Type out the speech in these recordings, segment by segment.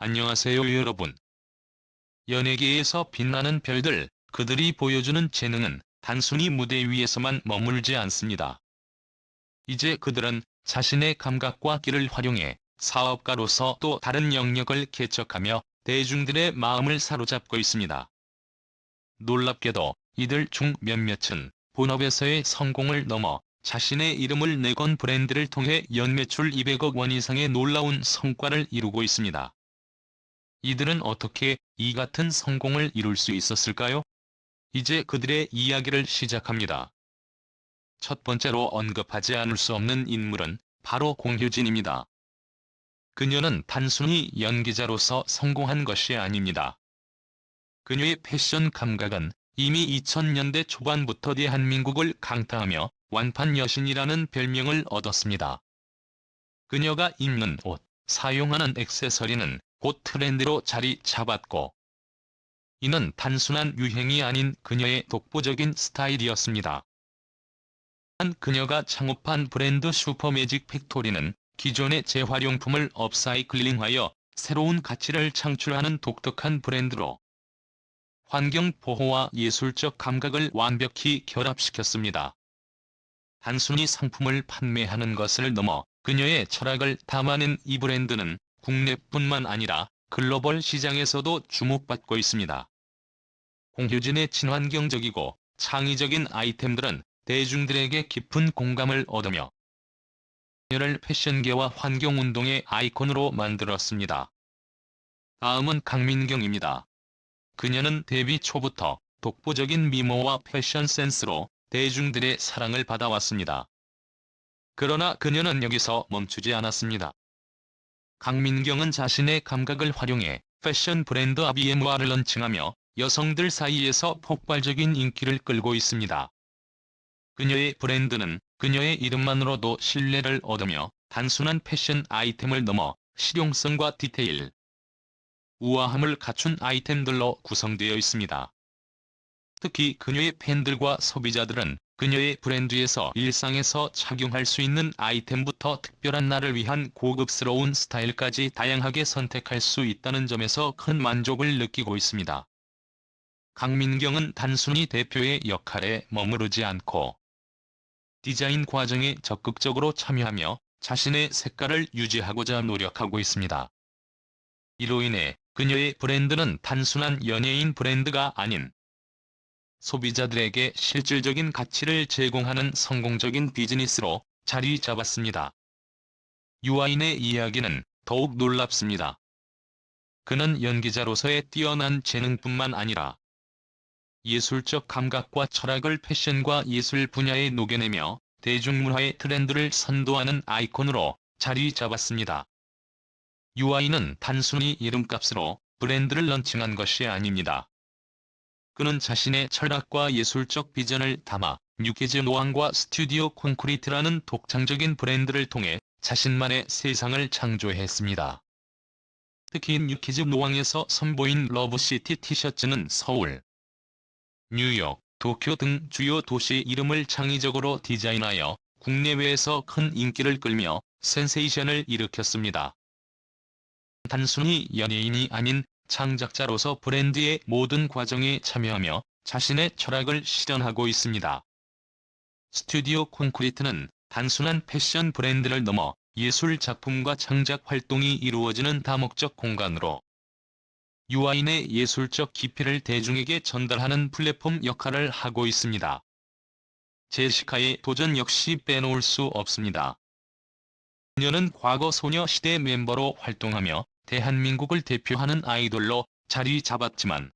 안녕하세요 여러분. 연예계에서 빛나는 별들, 그들이 보여주는 재능은 단순히 무대 위에서만 머물지 않습니다. 이제 그들은 자신의 감각과 끼를 활용해 사업가로서 또 다른 영역을 개척하며 대중들의 마음을 사로잡고 있습니다. 놀랍게도 이들 중 몇몇은 본업에서의 성공을 넘어 자신의 이름을 내건 브랜드를 통해 연매출 200억 원 이상의 놀라운 성과를 이루고 있습니다. 이들은 어떻게 이 같은 성공을 이룰 수 있었을까요? 이제 그들의 이야기를 시작합니다. 첫 번째로 언급하지 않을 수 없는 인물은 바로 공효진입니다. 그녀는 단순히 연기자로서 성공한 것이 아닙니다. 그녀의 패션 감각은 이미 2000년대 초반부터 대한민국을 강타하며 완판 여신이라는 별명을 얻었습니다. 그녀가 입는 옷, 사용하는 액세서리는 곧 트렌드로 자리 잡았고 이는 단순한 유행이 아닌 그녀의 독보적인 스타일이었습니다. 한 그녀가 창업한 브랜드 슈퍼매직 팩토리는 기존의 재활용품을 업사이클링하여 새로운 가치를 창출하는 독특한 브랜드로 환경 보호와 예술적 감각을 완벽히 결합시켰습니다. 단순히 상품을 판매하는 것을 넘어 그녀의 철학을 담아낸 이 브랜드는 국내뿐만 아니라 글로벌 시장에서도 주목받고 있습니다. 공효진의 친환경적이고 창의적인 아이템들은 대중들에게 깊은 공감을 얻으며 그녀를 패션계와 환경운동의 아이콘으로 만들었습니다. 다음은 강민경입니다. 그녀는 데뷔 초부터 독보적인 미모와 패션 센스로 대중들의 사랑을 받아왔습니다. 그러나 그녀는 여기서 멈추지 않았습니다. 강민경은 자신의 감각을 활용해 패션 브랜드 아비엠와를 런칭하며 여성들 사이에서 폭발적인 인기를 끌고 있습니다. 그녀의 브랜드는 그녀의 이름만으로도 신뢰를 얻으며 단순한 패션 아이템을 넘어 실용성과 디테일, 우아함을 갖춘 아이템들로 구성되어 있습니다. 특히 그녀의 팬들과 소비자들은 그녀의 브랜드에서 일상에서 착용할 수 있는 아이템부터 특별한 날을 위한 고급스러운 스타일까지 다양하게 선택할 수 있다는 점에서 큰 만족을 느끼고 있습니다. 강민경은 단순히 대표의 역할에 머무르지 않고 디자인 과정에 적극적으로 참여하며 자신의 색깔을 유지하고자 노력하고 있습니다. 이로 인해 그녀의 브랜드는 단순한 연예인 브랜드가 아닌 소비자들에게 실질적인 가치를 제공하는 성공적인 비즈니스로 자리 잡았습니다. 유아인의 이야기는 더욱 놀랍습니다. 그는 연기자로서의 뛰어난 재능뿐만 아니라 예술적 감각과 철학을 패션과 예술 분야에 녹여내며 대중문화의 트렌드를 선도하는 아이콘으로 자리 잡았습니다. 유아인은 단순히 이름값으로 브랜드를 런칭한 것이 아닙니다. 그는 자신의 철학과 예술적 비전을 담아 뉴케즈 노왕과 스튜디오 콘크리트라는 독창적인 브랜드를 통해 자신만의 세상을 창조했습니다. 특히 뉴키즈 노왕에서 선보인 러브시티 티셔츠는 서울, 뉴욕, 도쿄 등 주요 도시 이름을 창의적으로 디자인하여 국내외에서 큰 인기를 끌며 센세이션을 일으켰습니다. 단순히 연예인이 아닌 창작자로서 브랜드의 모든 과정에 참여하며 자신의 철학을 실현하고 있습니다. 스튜디오 콘크리트는 단순한 패션 브랜드를 넘어 예술 작품과 창작 활동이 이루어지는 다목적 공간으로 유아인의 예술적 깊이를 대중에게 전달하는 플랫폼 역할을 하고 있습니다. 제시카의 도전 역시 빼놓을 수 없습니다. 그녀는 과거 소녀시대 멤버로 활동하며 대한민국을 대표하는 아이돌로 자리 잡았지만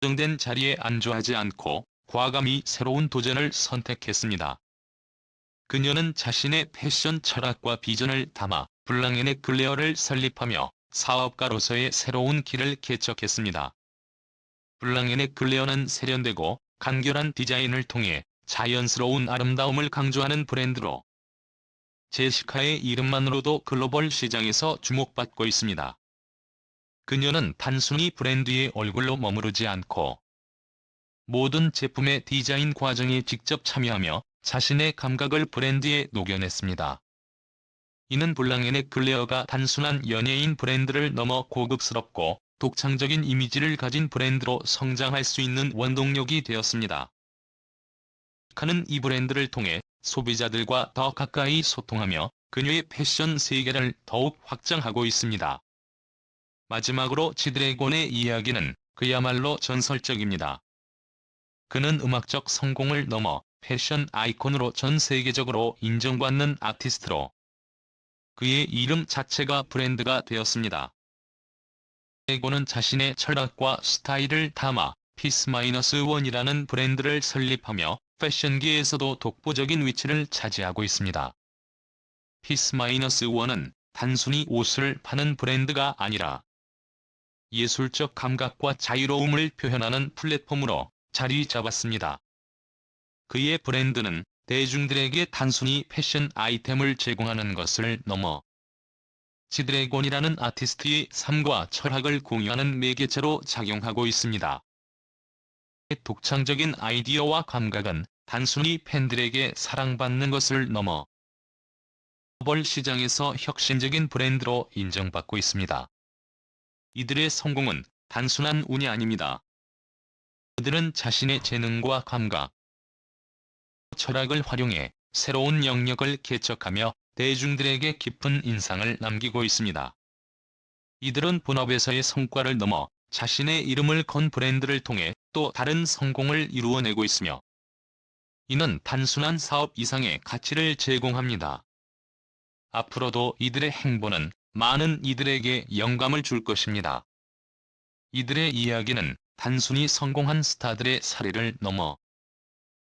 정된 자리에 안주하지 않고 과감히 새로운 도전을 선택했습니다. 그녀는 자신의 패션 철학과 비전을 담아 블랑앤의 글레어를 설립하며 사업가로서의 새로운 길을 개척했습니다. 블랑앤의 글레어는 세련되고 간결한 디자인을 통해 자연스러운 아름다움을 강조하는 브랜드로 제시카의 이름만으로도 글로벌 시장에서 주목받고 있습니다. 그녀는 단순히 브랜드의 얼굴로 머무르지 않고 모든 제품의 디자인 과정에 직접 참여하며 자신의 감각을 브랜드에 녹여냈습니다. 이는 블랑앤의 클레어가 단순한 연예인 브랜드를 넘어 고급스럽고 독창적인 이미지를 가진 브랜드로 성장할 수 있는 원동력이 되었습니다. 카는 이 브랜드를 통해 소비자들과 더 가까이 소통하며 그녀의 패션 세계를 더욱 확장하고 있습니다. 마지막으로 지드래곤의 이야기는 그야말로 전설적입니다. 그는 음악적 성공을 넘어 패션 아이콘으로 전 세계적으로 인정받는 아티스트로 그의 이름 자체가 브랜드가 되었습니다. 드래곤은 자신의 철학과 스타일을 담아 피스-원이라는 브랜드를 설립하며 패션계에서도 독보적인 위치를 차지하고 있습니다. 피스-원은 단순히 옷을 파는 브랜드가 아니라 예술적 감각과 자유로움을 표현하는 플랫폼으로 자리 잡았습니다. 그의 브랜드는 대중들에게 단순히 패션 아이템을 제공하는 것을 넘어 지드래곤이라는 아티스트의 삶과 철학을 공유하는 매개체로 작용하고 있습니다. 독창적인 아이디어와 감각은 단순히 팬들에게 사랑받는 것을 넘어 글로벌 시장에서 혁신적인 브랜드로 인정받고 있습니다. 이들의 성공은 단순한 운이 아닙니다. 그들은 자신의 재능과 감각, 철학을 활용해 새로운 영역을 개척하며 대중들에게 깊은 인상을 남기고 있습니다. 이들은 본업에서의 성과를 넘어 자신의 이름을 건 브랜드를 통해 또 다른 성공을 이루어내고 있으며 이는 단순한 사업 이상의 가치를 제공합니다. 앞으로도 이들의 행보는 많은 이들에게 영감을 줄 것입니다. 이들의 이야기는 단순히 성공한 스타들의 사례를 넘어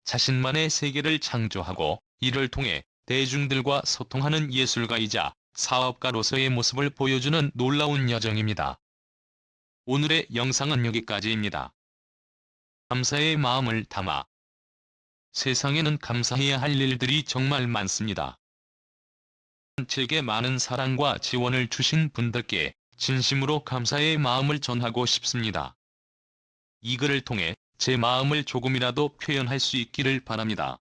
자신만의 세계를 창조하고 이를 통해 대중들과 소통하는 예술가이자 사업가로서의 모습을 보여주는 놀라운 여정입니다. 오늘의 영상은 여기까지입니다. 감사의 마음을 담아 세상에는 감사해야 할 일들이 정말 많습니다. 제게 많은 사랑과 지원을 주신 분들께 진심으로 감사의 마음을 전하고 싶습니다. 이 글을 통해 제 마음을 조금이라도 표현할 수 있기를 바랍니다.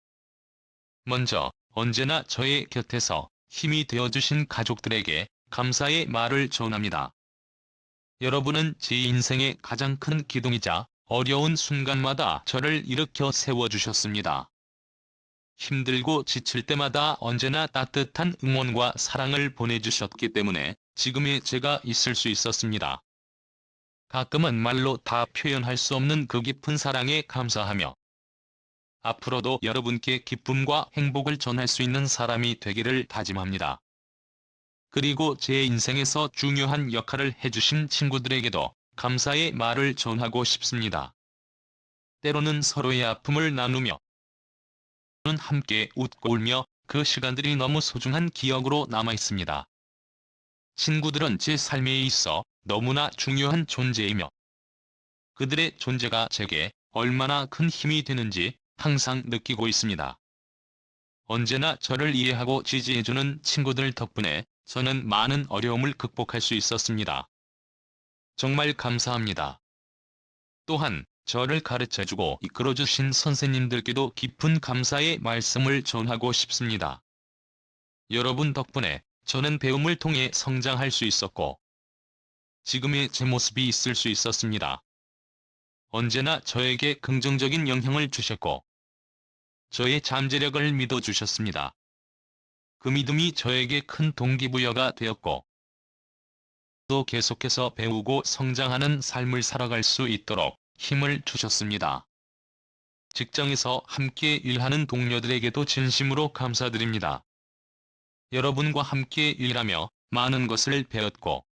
먼저 언제나 저의 곁에서 힘이 되어주신 가족들에게 감사의 말을 전합니다. 여러분은 제 인생의 가장 큰 기둥이자 어려운 순간마다 저를 일으켜 세워주셨습니다. 힘들고 지칠 때마다 언제나 따뜻한 응원과 사랑을 보내주셨기 때문에 지금의 제가 있을 수 있었습니다. 가끔은 말로 다 표현할 수 없는 그 깊은 사랑에 감사하며 앞으로도 여러분께 기쁨과 행복을 전할 수 있는 사람이 되기를 다짐합니다. 그리고 제 인생에서 중요한 역할을 해주신 친구들에게도 감사의 말을 전하고 싶습니다. 때로는 서로의 아픔을 나누며 함께 웃고 울며 그 시간들이 너무 소중한 기억으로 남아 있습니다. 친구들은 제 삶에 있어 너무나 중요한 존재이며 그들의 존재가 제게 얼마나 큰 힘이 되는지 항상 느끼고 있습니다. 언제나 저를 이해하고 지지해주는 친구들 덕분에 저는 많은 어려움을 극복할 수 있었습니다. 정말 감사합니다. 또한 저를 가르쳐주고 이끌어주신 선생님들께도 깊은 감사의 말씀을 전하고 싶습니다. 여러분 덕분에 저는 배움을 통해 성장할 수 있었고 지금의 제 모습이 있을 수 있었습니다. 언제나 저에게 긍정적인 영향을 주셨고 저의 잠재력을 믿어주셨습니다. 그 믿음이 저에게 큰 동기부여가 되었고 또 계속해서 배우고 성장하는 삶을 살아갈 수 있도록 힘을 주셨습니다. 직장에서 함께 일하는 동료들에게도 진심으로 감사드립니다. 여러분과 함께 일하며 많은 것을 배웠고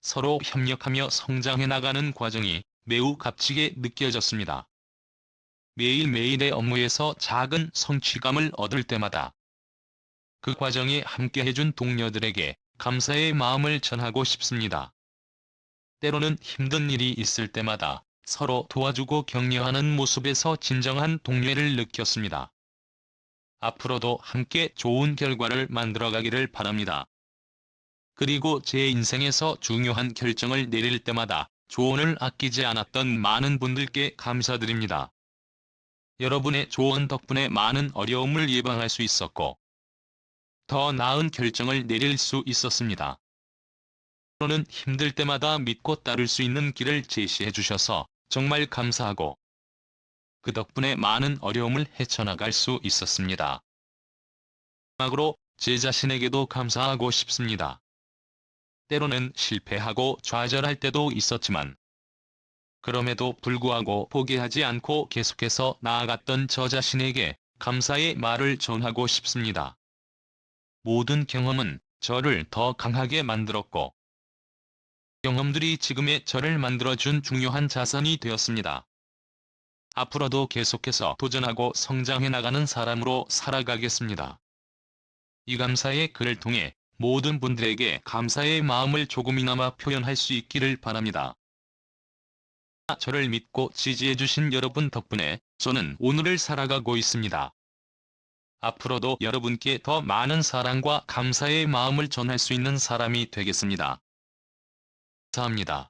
서로 협력하며 성장해 나가는 과정이 매우 값지게 느껴졌습니다. 매일매일의 업무에서 작은 성취감을 얻을 때마다 그 과정에 함께 해준 동료들에게 감사의 마음을 전하고 싶습니다. 때로는 힘든 일이 있을 때마다 서로 도와주고 격려하는 모습에서 진정한 동료를 느꼈습니다. 앞으로도 함께 좋은 결과를 만들어가기를 바랍니다. 그리고 제 인생에서 중요한 결정을 내릴 때마다 조언을 아끼지 않았던 많은 분들께 감사드립니다. 여러분의 조언 덕분에 많은 어려움을 예방할 수 있었고 더 나은 결정을 내릴 수 있었습니다. 때로는 힘들 때마다 믿고 따를 수 있는 길을 제시해 주셔서 정말 감사하고 그 덕분에 많은 어려움을 헤쳐나갈 수 있었습니다. 마지막으로 제 자신에게도 감사하고 싶습니다. 때로는 실패하고 좌절할 때도 있었지만 그럼에도 불구하고 포기하지 않고 계속해서 나아갔던 저 자신에게 감사의 말을 전하고 싶습니다. 모든 경험은 저를 더 강하게 만들었고 경험들이 지금의 저를 만들어준 중요한 자산이 되었습니다. 앞으로도 계속해서 도전하고 성장해 나가는 사람으로 살아가겠습니다. 이 감사의 글을 통해 모든 분들에게 감사의 마음을 조금이나마 표현할 수 있기를 바랍니다. 저를 믿고 지지해주신 여러분 덕분에 저는 오늘을 살아가고 있습니다. 앞으로도 여러분께 더 많은 사랑과 감사의 마음을 전할 수 있는 사람이 되겠습니다. 감사합니다.